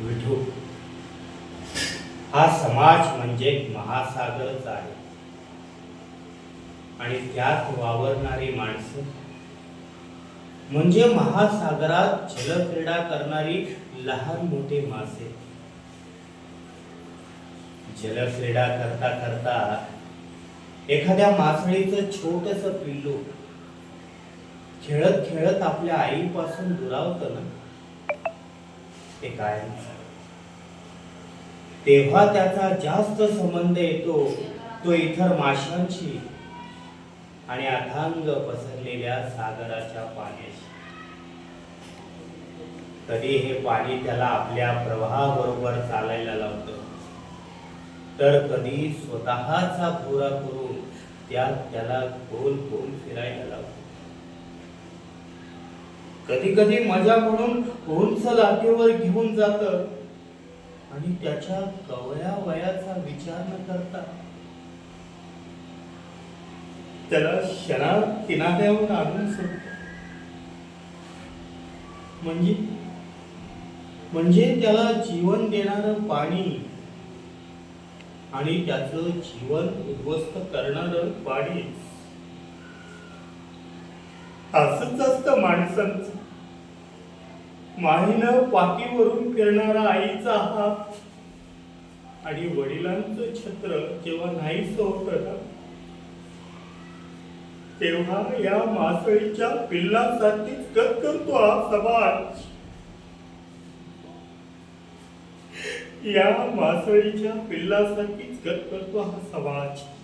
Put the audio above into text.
विठू. हा समाज म्हणजे महासागरच आहे. आणि त्यात वावरणारी माणसं. म्हणजे महासागरात जलक्रीडा करणारी लहान मोठे मासे. जलक्रीडा करता करता एखाद्या मासळीचं छोटस पिल्लू खेळत खेळत आपल्या आईपासून दुरावतं ना? ते काय? तेव्हा त्याचा जास्त संबंध येतो तो इतर माशांशी आणि अथांग पसरलेल्या सागराच्या पाण्याशी. कधी हे पाणी त्याला आपल्या प्रवाहाबरोबर चालायला लावतं. तर कधी स्वतःचा भोरा करून त्यात त्याला गोल गोल फिरायला कधी कधी मजा म्हणून उंच लाटेवर घेऊन जात. आणि त्याच्या कवळ्या वयाचा विचार न करता. त्याला क्षणात किनाऱ्यावर आणून सोडतो. म्हणजे म्हणजे त्याला जीवन देणारं पाणी आणि त्याचं जीवन उद्ध्वस्त करणारं पाणी असंच असतं माणसांच. माहीनं पाठीवरून फिरणारा आईचा हात. आणि वडिलांचं छत्र जेव्हा नाहीच होत ना तेव्हा या मासळीच्या पिल्लासाठीच गत करतो हा समाज. या मासळीच्या पिल्लासाठीच गत करतो हा समाज.